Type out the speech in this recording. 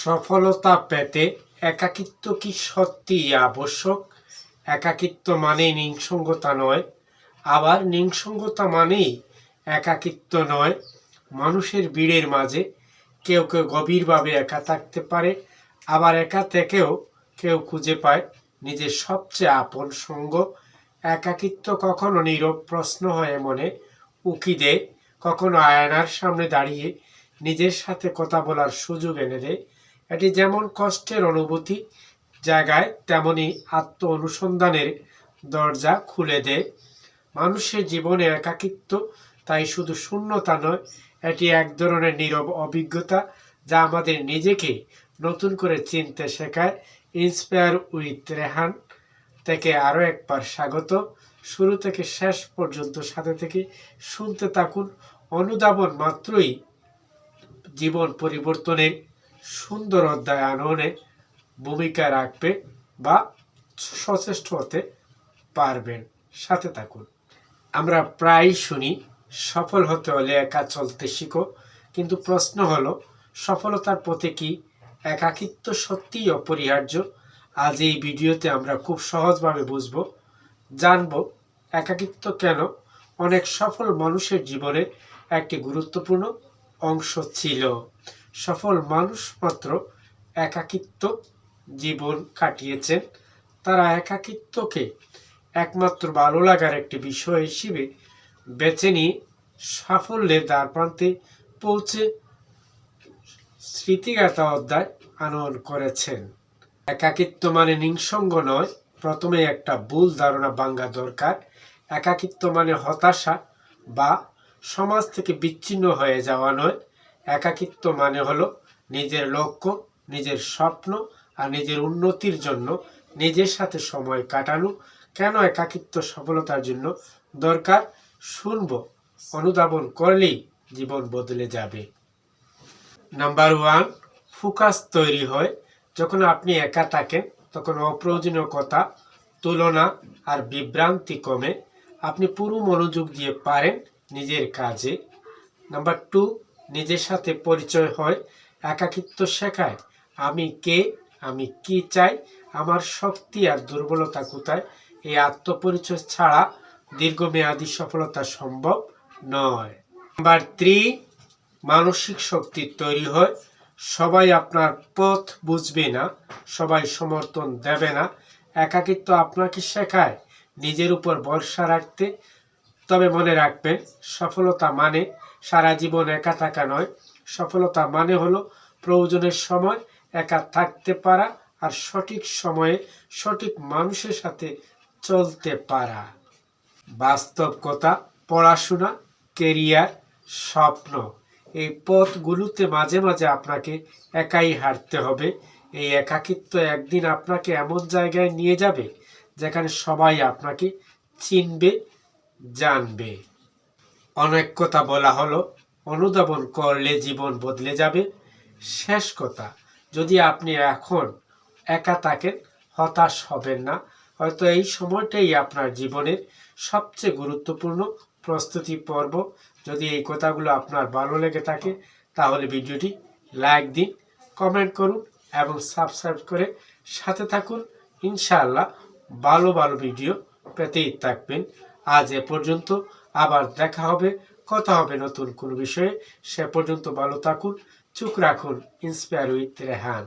সফলতা পেতে একাকিত্ব কি সত্যিই আবশ্যক? একাকিত্ব মানেই নিঃসঙ্গতা নয়। আবার নিঃসঙ্গতা মানেই একাকিত্ব নয় মানুষের ভিড়ের মাঝে। কেউ কেউ গভীরভাবে একা থাকতে পারে, আবার একা থেকেও কেউ খুঁজে পায় নিজের সবচেয়ে আপন সঙ্গ। একাকিত্ব কখনো নীরব প্রশ্ন হয়ে মনে উকি দেয়, কখনো আয়নার সামনে দাঁড়িয়ে নিজের সাথে কথা বলার সুযোগ এনে দেয়। এটি যেমন কষ্টের অনুভূতি জায়গায়, তেমনি আত্ম অনুসন্ধানের দরজা খুলে দেয়। মানুষের জীবনে একাকিত্ব তাই শুধু শূন্যতা নয়, এটি এক ধরনের নীরব অভিজ্ঞতা যা আমাদের নিজেকে নতুন করে চিনতে শেখায়। ইন্সপায়ার উইথ রেহান থেকে আরও একবার স্বাগত। শুরু থেকে শেষ পর্যন্ত সাথে থেকে শুনতে থাকুন। অনুধাবন মাত্রই জীবন পরিবর্তনের সুন্দর অধ্যায় আনয়নে ভূমিকা রাখবে বা সচেষ্ট হতে পারবেন। সাথে থাকুন। আমরা প্রায় শুনি, সফল হতে হলে একা চলতে শিখো, কিন্তু প্রশ্ন হলো, সফলতার পথে কি একাকিত্ব সত্যিই অপরিহার্য? আজ এই ভিডিওতে আমরা খুব সহজভাবে বুঝব, জানব একাকিত্ব কেন অনেক সফল মানুষের জীবনে একটি গুরুত্বপূর্ণ অংশ ছিল। সফল মানুষ মাত্র একাকিত্ব জীবন কাটিয়েছেন। তারা একাকিত্বকে একমাত্র ভালো লাগার একটি বিষয় হিসেবে বেছে নিয়ে সাফল্যের দ্বার প্রান্তে পৌঁছে স্মৃতিগাথা অধ্যায় আনয়ন করেছেন। একাকিত্ব মানে নিঃসঙ্গ নয়, প্রথমে একটা ভুল ধারণা ভাঙ্গা দরকার। একাকিত্ব মানে হতাশা বা সমাজ থেকে বিচ্ছিন্ন হয়ে যাওয়া নয়। একাকিত্ব মানে হলো নিজের লক্ষ্য, নিজের স্বপ্ন আর নিজের উন্নতির জন্য নিজের সাথে সময় কাটানো। কেন একাকিত্ব সফলতার জন্য দরকার? শুনব, অনুধাবন করলেই জীবন বদলে যাবে। নাম্বার ওয়ান ফোকাস তৈরি হয়। যখন আপনি একা থাকেন, তখন অপ্রয়োজনীয় কথা, তুলনা আর বিভ্রান্তি কমে। আপনি পুরো মনোযোগ দিয়ে পারেন নিজের কাজে। নাম্বার টু নিজের সাথে পরিচয় হয়, একাকিত্ব শেখায়। আমি কে, আমি কি চাই, আমার শক্তি আর দুর্বলতা কোথায়? এই আত্মপরিচয় ছাড়া দীর্ঘমেয়াদী সফলতা সম্ভব নয়। নাম্বার থ্রি, মানসিক শক্তি তৈরি হয়। সবাই আপনার পথ বুঝবে না, সবাই সমর্থন দেবে না। একাকিত্ব আপনাকে শেখায়, নিজের উপর ভরসা রাখতে তবে মনে রাখবেন, সফলতা মানে সারা জীবন একা থাকা নয়। সফলতা মানে হলো প্রয়োজনের সময় একা থাকতে পারা আর সঠিক সময়ে সঠিক মানুষের সাথে চলতে পারা। বাস্তব কথা, পড়াশোনা, কেরিয়ার, স্বপ্ন, এই পথগুলোতে মাঝে মাঝে আপনাকে একাই হাঁটতে হবে। এই একাকিত্ব একদিন আপনাকে এমন জায়গায় নিয়ে যাবে যেখানে সবাই আপনাকে চিনবে জানবে। অনেক কথা বলা হলো, অনুধাবন করলে জীবন বদলে যাবে। শেষ কথা, যদি আপনি এখন একা থাকেন, হতাশ হবেন না। হয়তো এই সময়টাই আপনার জীবনের সবচেয়ে গুরুত্বপূর্ণ প্রস্তুতি পর্ব। যদি এই কথাগুলো আপনার ভালো লেগে থাকে, তাহলে ভিডিওটি লাইক দিন, কমেন্ট করুন এবং সাবস্ক্রাইব করে সাথে থাকুন। ইনশাআল্লাহ ভালো ভালো ভিডিও পেতেই থাকবেন। আজ এ পর্যন্ত আবার দেখা হবে, কথা হবে নতুন কোনো বিষয়ে। সে পর্যন্ত ভালো থাকুন চুপ রাখুন ইন্সপায়ার উইথ রেহান